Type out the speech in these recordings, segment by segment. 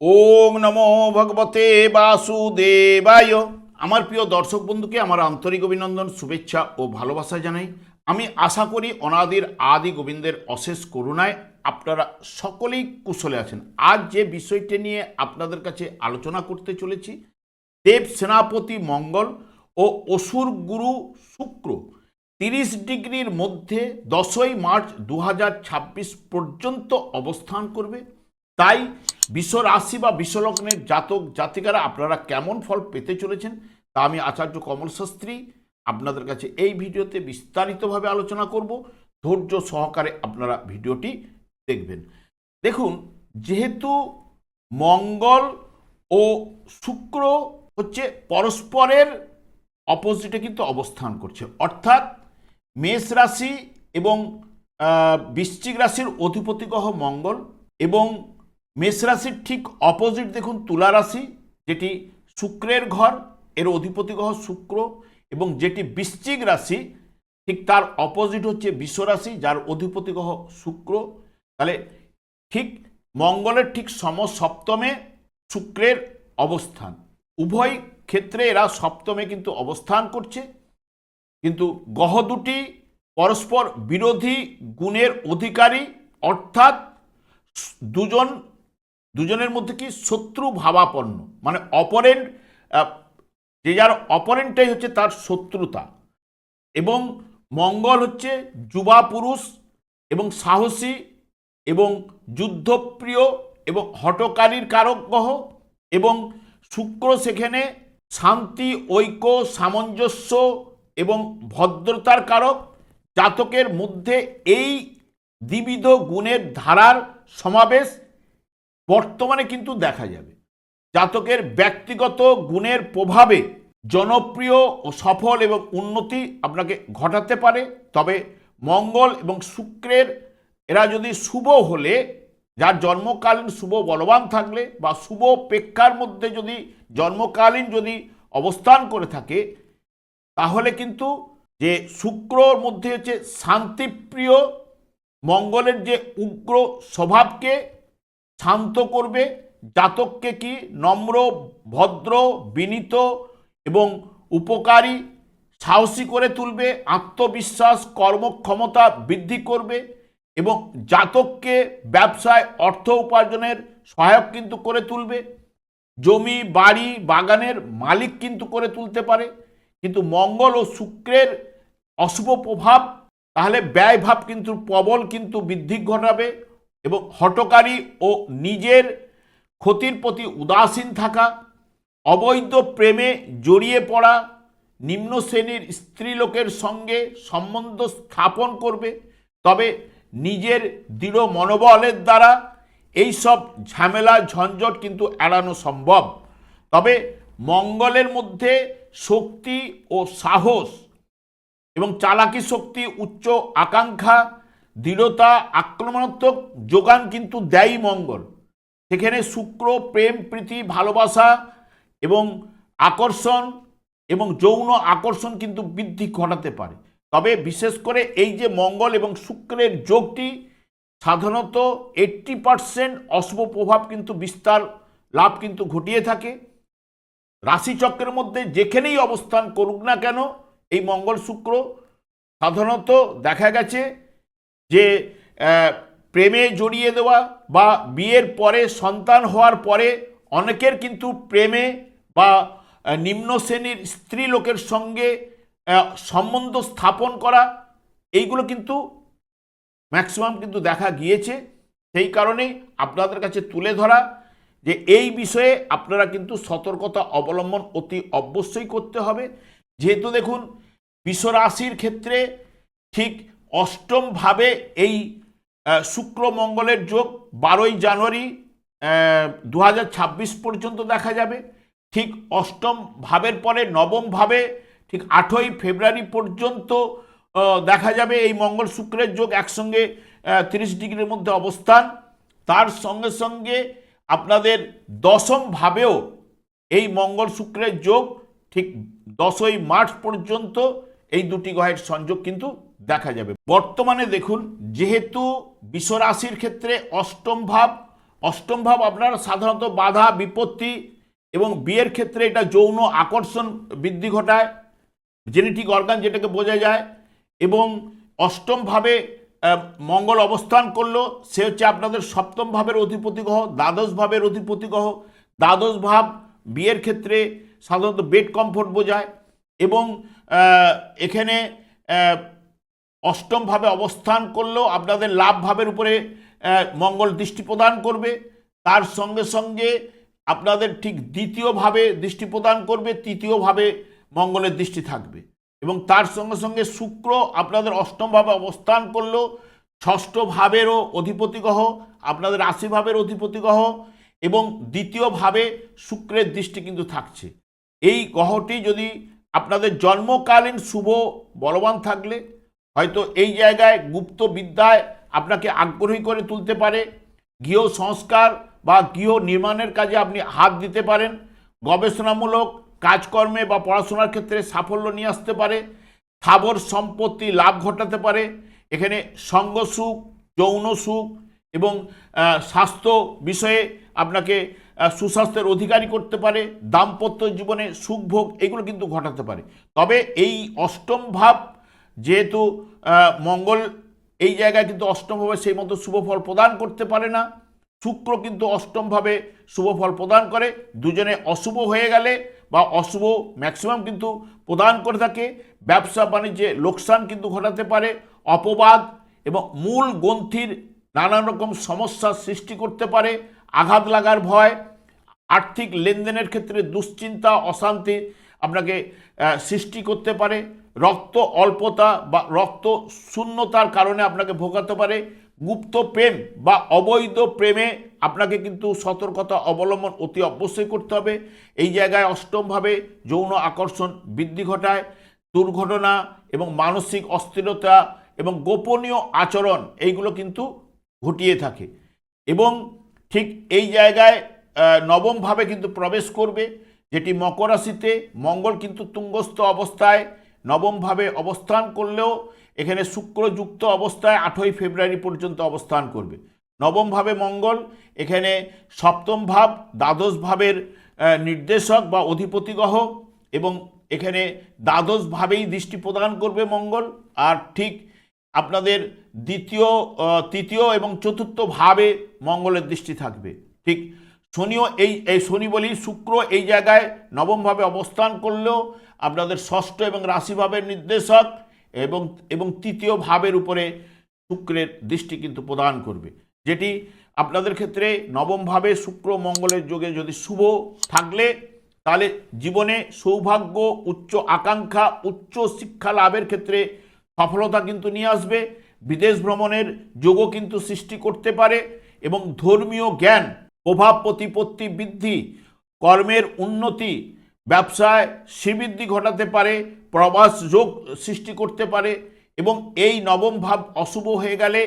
ওম নমো ভগবতে বাসুদেবায়। আমার প্রিয় দর্শক বন্ধুকে আমার আন্তরিক অভিনন্দন, শুভেচ্ছা ও ভালোবাসা জানাই। আমি আশা করি অনাদির আদি গোবিন্দের অশেষ করুণায় আপনারা সকলেই কুশলে আছেন। আজ যে বিষয়টি নিয়ে আপনাদের কাছে আলোচনা করতে চলেছি, দেব সেনাপতি মঙ্গল ও অসুর গুরু শুক্র তিরিশ ডিগ্রির মধ্যে দশই মার্চ দু হাজার ছাব্বিশ পর্যন্ত অবস্থান করবে। তাই বিশ্ব রাশি বা বিশ্বলগ্নের জাতক জাতিকারা আপনারা কেমন ফল পেতে চলেছেন তা আমি আচার্য কমল শাস্ত্রী আপনাদের কাছে এই ভিডিওতে বিস্তারিতভাবে আলোচনা করব। ধৈর্য সহকারে আপনারা ভিডিওটি দেখবেন। দেখুন, যেহেতু মঙ্গল ও শুক্র হচ্ছে পরস্পরের অপোজিটে কিন্তু অবস্থান করছে। অর্থাৎ মেষ রাশি এবং বৃশ্চিক রাশির অধিপতি গ্রহ মঙ্গল এবং মেষ রাশির ঠিক অপোজিট দেখুন, তুলা রাশি, যেটি শুক্রের ঘর, এর অধিপতি গ্রহ শুক্র, এবং যেটি বৃশ্চিক রাশি, ঠিক তার অপোজিট হচ্ছে বিশ্ব রাশি, যার অধিপতি গ্রহ শুক্র। তাহলে ঠিক মঙ্গলের ঠিক সম সপ্তমে শুক্রের অবস্থান। উভয় ক্ষেত্রে এরা সপ্তমে কিন্তু অবস্থান করছে। কিন্তু গ্রহ দুটি পরস্পর বিরোধী গুণের অধিকারী, অর্থাৎ দুজন দুজনের মধ্যে কি শত্রু ভাবাপন্ন? মানে অপরেন্ট যে যার অপরেন্টটাই হচ্ছে তার শত্রুতা। এবং মঙ্গল হচ্ছে যুবা পুরুষ এবং সাহসী এবং যুদ্ধপ্রিয় এবং হটকারীর কারক গ্রহ এবং শুক্র সেখানে শান্তি, ঐক্য, সামঞ্জস্য এবং ভদ্রতার কারক। জাতকের মধ্যে এই দ্বিবিধ গুণের ধারার সমাবেশ বর্তমানে কিন্তু দেখা যাবে। জাতকের ব্যক্তিগত গুণের প্রভাবে জনপ্রিয় ও সফল এবং উন্নতি আপনাকে ঘটাতে পারে, তবে মঙ্গল এবং শুক্রের এরা যদি শুভ হলে, যার জন্মকালীন শুভ বলবান থাকলে বা শুভ প্রেক্ষার মধ্যে যদি জন্মকালীন যদি অবস্থান করে থাকে, তাহলে কিন্তু যে শুক্রর মধ্যে হচ্ছে শান্তিপ্রিয়, মঙ্গলের যে উগ্র স্বভাবকে শান্ত করবে। জাতককে কি নম্র, ভদ্র, বিনীত এবং উপকারী সাহসী করে তুলবে? আত্মবিশ্বাস, কর্মক্ষমতা বৃদ্ধি করবে এবং জাতককে ব্যবসায়, অর্থ উপার্জনের সহায়ক কিন্তু করে তুলবে। জমি, বাড়ি, বাগানের মালিক কিন্তু করে তুলতে পারে। কিন্তু মঙ্গল ও শুক্রের অশুভ প্রভাব, তাহলে ব্যয়ভাব কিন্তু, প্রবল কিন্তু বৃদ্ধি ঘটাবে। এবং হটকারী ও নিজের ক্ষতির প্রতি উদাসীন থাকা, অবৈধ প্রেমে জড়িয়ে পড়া নিম্ন শ্রেণির স্ত্রীলোকের সঙ্গে সম্বন্ধ স্থাপন করবে, তবে নিজের দৃঢ় মনোবলের দ্বারা এই সব ঝামেলা ঝঞ্ঝট কিন্তু এড়ানো সম্ভব। তবে মঙ্গলের মধ্যে শক্তি ও সাহস এবং চালাকি শক্তি উচ্চ আকাঙ্ক্ষা দৃঢ়তা, আক্রমণাত্মক, যোগান কিন্তু দেয়ই মঙ্গল। সেখানে শুক্র, প্রেম, প্রীতি, ভালোবাসা এবং আকর্ষণ এবং যৌন আকর্ষণ কিন্তু বৃদ্ধি ঘটাতে পারে। তবে বিশেষ করে এই যে মঙ্গল এবং শুক্রের যোগটি, সাধারণত এইট্টি পারসেন্ট অশুভ প্রভাব কিন্তু বিস্তার লাভ কিন্তু ঘটিয়ে থাকে। রাশিচক্রের মধ্যে যেখানেই অবস্থান করুক না কেন, এই মঙ্গল শুক্র সাধারণত দেখা গেছে যে প্রেমে জড়িয়ে দেওয়া বা বিয়ের পরে সন্তান হওয়ার পরে অনেকের কিন্তু প্রেমে বা নিম্ন শ্রেণির স্ত্রী লোকের সঙ্গে সম্বন্ধ স্থাপন করা, এইগুলো কিন্তু ম্যাক্সিমাম কিন্তু দেখা গিয়েছে। সেই কারণেই আপনাদের কাছে তুলে ধরা যে, এই বিষয়ে আপনারা কিন্তু সতর্কতা অবলম্বন অতি অবশ্যই করতে হবে। যেহেতু দেখুন, বিশ্বরাশির ক্ষেত্রে ঠিক অষ্টমভাবে এই শুক্র মঙ্গলের যোগ বারোই জানুয়ারি দু হাজার ছাব্বিশ পর্যন্ত দেখা যাবে। ঠিক অষ্টম ভাবের পরে নবম ভাবে ঠিক আঠই ফেব্রুয়ারি পর্যন্ত দেখা যাবে এই মঙ্গল শুক্রের যোগ একসঙ্গে তিরিশ ডিগ্রির মধ্যে অবস্থান। তার সঙ্গে সঙ্গে আপনাদের দশম ভাবেও এই মঙ্গল শুক্রের যোগ ঠিক দশই মার্চ পর্যন্ত এই দুটি গ্রহের সংযোগ কিন্তু দেখা যাবে। বর্তমানে দেখুন, যেহেতু বিশ্বরাশির ক্ষেত্রে অষ্টম ভাব অষ্টম ভাব আপনার সাধারণত বাধা, বিপত্তি এবং বিয়ের ক্ষেত্রে এটা যৌন আকর্ষণ বৃদ্ধি ঘটায় জেনেটিক অর্গান যেটাকে বোঝা যায় এবং অষ্টম ভাবে মঙ্গল অবস্থান করল, সে হচ্ছে আপনাদের সপ্তম ভাবের অধিপতি গ্রহ, দ্বাদশ ভাবের অধিপতি গ্রহ। দ্বাদশ ভাব বিয়ের ক্ষেত্রে সাধারণত বেড কমফোর্ট বোঝায় এবং এখানে আহ, অষ্টম ভাবে অবস্থান করলেও আপনাদের লাভ ভাবের উপরে মঙ্গল দৃষ্টি প্রদান করবে। তার সঙ্গে সঙ্গে আপনাদের ঠিক দ্বিতীয়ভাবে দৃষ্টি প্রদান করবে তৃতীয়ভাবে মঙ্গলের দৃষ্টি থাকবে। এবং তার সঙ্গে সঙ্গে শুক্র আপনাদের অষ্টমভাবে অবস্থান করলেও ষষ্ঠ ভাবেরও অধিপতি গ্রহ আপনাদের রাশি ভাবের অধিপতি গ্রহ এবং দ্বিতীয়ভাবে শুক্রের দৃষ্টি কিন্তু থাকছে। এই গ্রহটি যদি আপনাদের জন্মকালীন শুভ বলবান থাকলে হয়তো এই জায়গায় গুপ্ত বিদ্যায় আপনাকে আগ্রহী করে তুলতে পারে, গৃহ সংস্কার বা গৃহ নির্মাণের কাজে আপনি হাত দিতে পারেন, গবেষণামূলক কাজকর্মে বা পড়াশোনার ক্ষেত্রে সাফল্য নিয়ে আসতে পারে, স্থাবর সম্পত্তি লাভ ঘটাতে পারে, এখানে সঙ্গ সুখ, যৌন সুখ এবং স্বাস্থ্য বিষয়ে আপনাকে সুস্বাস্থ্যের অধিকারী করতে পারে, দাম্পত্য জীবনে সুখ ভোগ এগুলো কিন্তু ঘটাতে পারে। তবে এই অষ্টম ভাব যেহেতু মঙ্গল এই জায়গায় কিন্তু অষ্টমভাবে সেই মতো শুভ ফল প্রদান করতে পারে না। শুক্র কিন্তু অষ্টমভাবে শুভ ফল প্রদান করে। দুজনে অশুভ হয়ে গেলে বা অশুভ ম্যাক্সিমাম কিন্তু প্রদান করে থাকে। ব্যবসা বাণিজ্যে লোকসান কিন্তু ঘটাতে পারে। অপবাদ এবং মূল গ্রন্থির নানান রকম সমস্যার সৃষ্টি করতে পারে। আঘাত লাগার ভয়, আর্থিক লেনদেনের ক্ষেত্রে দুশ্চিন্তা, অশান্তি আপনাকে সৃষ্টি করতে পারে। রক্ত অল্পতা বা রক্ত শূন্যতার কারণে আপনাকে ভোগাতে পারে। গুপ্ত প্রেম বা অবৈধ প্রেমে আপনাকে কিন্তু সতর্কতা অবলম্বন অতি অবশ্যই করতে হবে। এই জায়গায় অষ্টমভাবে যৌন আকর্ষণ বৃদ্ধি ঘটায়। দুর্ঘটনা এবং মানসিক অস্থিরতা এবং গোপনীয় আচরণ এইগুলো কিন্তু ঘটিয়ে থাকে এবং ঠিক এই জায়গায় নবমভাবে কিন্তু প্রবেশ করবে, যেটি মকর রাশিতে। মঙ্গল কিন্তু তুঙ্গস্থ অবস্থায়। নবমভাবে অবস্থান করলেও এখানে শুক্রযুক্ত অবস্থায় আঠই ফেব্রুয়ারি পর্যন্ত অবস্থান করবে। নবমভাবে মঙ্গল, এখানে সপ্তম ভাব দ্বাদশ ভাবের নির্দেশক বা অধিপতি গ্রহ এবং এখানে দ্বাদশ ভাবেই দৃষ্টি প্রদান করবে মঙ্গল। আর ঠিক আপনাদের দ্বিতীয় তৃতীয় এবং চতুর্থ ভাবে মঙ্গলের দৃষ্টি থাকবে। ঠিক শনিও এই এই শনি বলি শুক্র এই জায়গায় নবমভাবে অবস্থান করলেও আপনাদের ষষ্ঠ এবং রাশিভাবের নির্দেশক এবং এবং তৃতীয় ভাবের উপরে শুক্রের দৃষ্টি কিন্তু প্রদান করবে। যেটি আপনাদের ক্ষেত্রে নবমভাবে শুক্র মঙ্গলের যোগে যদি শুভ থাকলে, তাহলে জীবনে সৌভাগ্য, উচ্চ আকাঙ্ক্ষা, উচ্চ শিক্ষা লাভের ক্ষেত্রে সফলতা কিন্তু নিয়ে আসবে। বিদেশ ভ্রমণের যোগও কিন্তু সৃষ্টি করতে পারে এবং ধর্মীয় জ্ঞান, প্রভাব, প্রতিপত্তি বৃদ্ধি, কর্মের উন্নতি ব্যবসায় শ্রীবৃদ্ধি ঘটাতে পারে, প্রবাস যোগ সৃষ্টি করতে পারে এবং এই নবম ভাব অশুভ হয়ে গেলে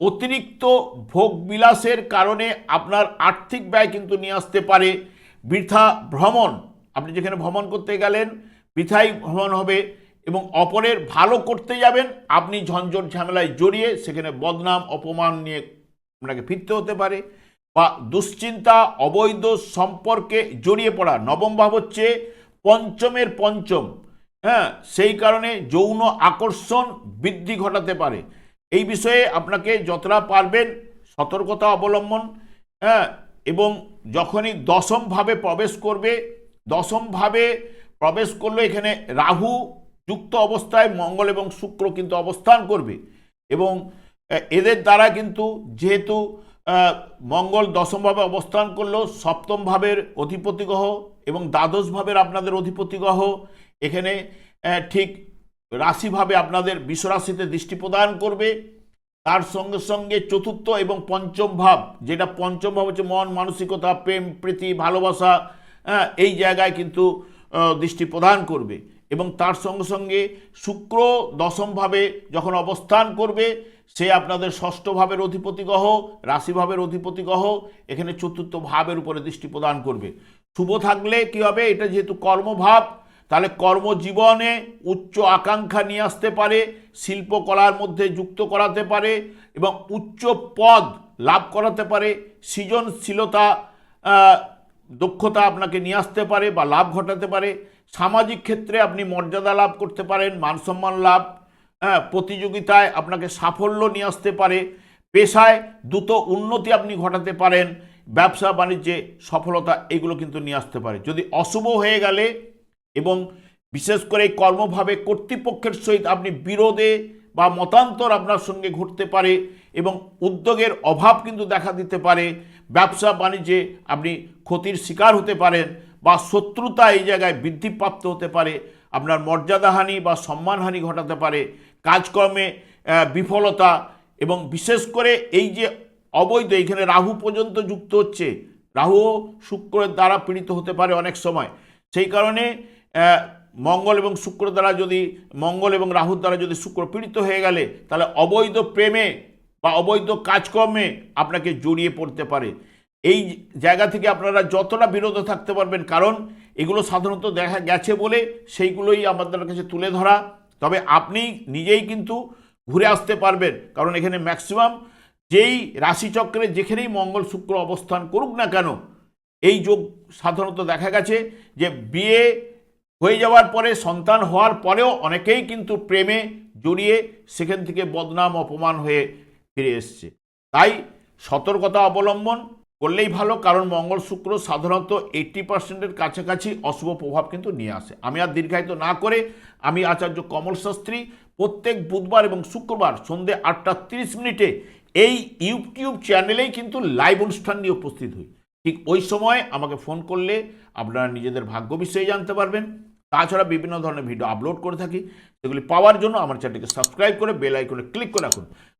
অতিরিক্ত ভোগ বিলাসের কারণে আপনার আর্থিক ব্যয় কিন্তু নিয়ে আসতে পারে। বৃথা ভ্রমণ, আপনি যেখানে ভ্রমণ করতে গেলেন, বৃথাই ভ্রমণ হবে এবং অপরের ভালো করতে যাবেন, আপনি ঝঞ্ঝট ঝামেলায় জড়িয়ে সেখানে বদনাম, অপমান নিয়ে আপনাকে ফিরতে হতে পারে। বা দুশ্চিন্তা, অবৈধ সম্পর্কে জড়িয়ে পড়া। নবম ভাব হচ্ছে পঞ্চমের পঞ্চম। হ্যাঁ সেই কারণে যৌন আকর্ষণ বৃদ্ধি ঘটাতে পারে। এই বিষয়ে আপনাকে যতটা পারবেন সতর্কতা অবলম্বন হ্যাঁ এবং যখনই দশমভাবে প্রবেশ করবে দশমভাবে প্রবেশ করলে এখানে রাহু যুক্ত অবস্থায়, মঙ্গল এবং শুক্র কিন্তু অবস্থান করবে। এবং এদের দ্বারা কিন্তু যেহেতু মঙ্গল দশমভাবে অবস্থান করল সপ্তম ভাবের অধিপতি গ্রহ এবং দ্বাদশ ভাবের আপনাদের অধিপতি গ্রহ এখানে ঠিক রাশিভাবে আপনাদের বিশ্বরাশিতে দৃষ্টি প্রদান করবে। তার সঙ্গে সঙ্গে চতুর্থ এবং পঞ্চম ভাব যেটা পঞ্চম ভাব হচ্ছে মন মানসিকতা প্রেম প্রীতি ভালোবাসা হ্যাঁ, এই জায়গায় কিন্তু দৃষ্টি প্রদান করবে। এবং তার সঙ্গে সঙ্গে শুক্র দশমভাবে যখন অবস্থান করবে সে আপনাদের ষষ্ঠ ভাবের অধিপতি গ্রহ রাশিভাবের অধিপতি গ্রহ, এখানে চতুর্থ ভাবের উপরে দৃষ্টি প্রদান করবে। শুভ থাকলে কি হবে? এটা যেহেতু কর্মভাব, তাহলে কর্মজীবনে উচ্চ আকাঙ্ক্ষা নিয়ে আসতে পারে শিল্পকলার মধ্যে যুক্ত করাতে পারে এবং উচ্চ পদ লাভ করাতে পারে, সৃজনশীলতা দক্ষতা আপনাকে নিয়ে আসতে পারে বা লাভ ঘটাতে পারে। সামাজিক ক্ষেত্রে আপনি মর্যাদা লাভ করতে পারেন, মানসম্মান লাভ প্রতিযোগিতায় আপনাকে সাফল্য নিয়ে আসতে পারে, পেশায় দ্রুত উন্নতি আপনি ঘটাতে পারেন, ব্যবসা, বাণিজ্যে সফলতা, এগুলো কিন্তু নিয়ে আসতে পারে। যদি অশুভ হয়ে গেলে এবং বিশেষ করে কর্মভাবে কর্তৃপক্ষের সহিত আপনি বিরোধে বা মতান্তর আপনার সঙ্গে ঘটতে পারে এবং উদ্যোগের অভাব কিন্তু দেখা দিতে পারে, ব্যবসা, বাণিজ্যে আপনি ক্ষতির শিকার হতে পারেন বা শত্রুতা এই জায়গায় বৃদ্ধিপ্রাপ্ত হতে পারে, আপনার মর্যাদাহানি বা সম্মানহানি ঘটাতে পারে কাজকর্মে বিফলতা এবং বিশেষ করে এই যে অবৈধ, এখানে রাহু পর্যন্ত যুক্ত হচ্ছে। রাহু শুক্রের দ্বারা পীড়িত হতে পারে অনেক সময়। সেই কারণে মঙ্গল এবং শুক্র দ্বারা যদি, মঙ্গল এবং রাহুর দ্বারা যদি শুক্র পীড়িত হয়ে গেলে, তাহলে অবৈধ প্রেমে বা অবৈধ কাজকর্মে আপনাকে জড়িয়ে পড়তে পারে। এই জায়গা থেকে আপনারা যতটা বিরত থাকতে পারবেন, কারণ এগুলো সাধারণত দেখা গেছে বলে সেইগুলোই আমাদের কাছে তুলে ধরা। তবে আপনি নিজেই কিন্তু ঘুরে আসতে পারবেন। কারণ এখানে ম্যাক্সিমাম যেই রাশিচক্রে যেখানেই মঙ্গল শুক্র অবস্থান করুক না কেন, এই যোগ সাধারণত দেখা গেছে যে বিয়ে হয়ে যাওয়ার পরে, সন্তান হওয়ার পরেও অনেকেই কিন্তু প্রেমে জড়িয়ে সেখান থেকে বদনাম, অপমান হয়ে ফিরে এসছে। তাই সতর্কতা অবলম্বন করলেই ভালো, কারণ মঙ্গল শুক্র সাধারণত এইট্টি পার্সেন্টের কাছাকাছি অশুভ প্রভাব কিন্তু নিয়ে আসে। আমি আর দীর্ঘায়িত না করে আমি আচার্য কমল শাস্ত্রী প্রত্যেক বুধবার এবং শুক্রবার সন্ধে আটটা তিরিশ মিনিটে এই ইউটিউব চ্যানেলেই কিন্তু লাইভ অনুষ্ঠান নিয়ে উপস্থিত হই। ঠিক ওই সময় আমাকে ফোন করলে আপনারা নিজেদের ভাগ্য বিষয়ে জানতে পারবেন। তাছাড়া বিভিন্ন ধরনের ভিডিও আপলোড করে থাকি। সেগুলি পাওয়ার জন্য আমার চ্যানেলটিকে সাবস্ক্রাইব করে বেল আইকনে ক্লিক করে রাখুন।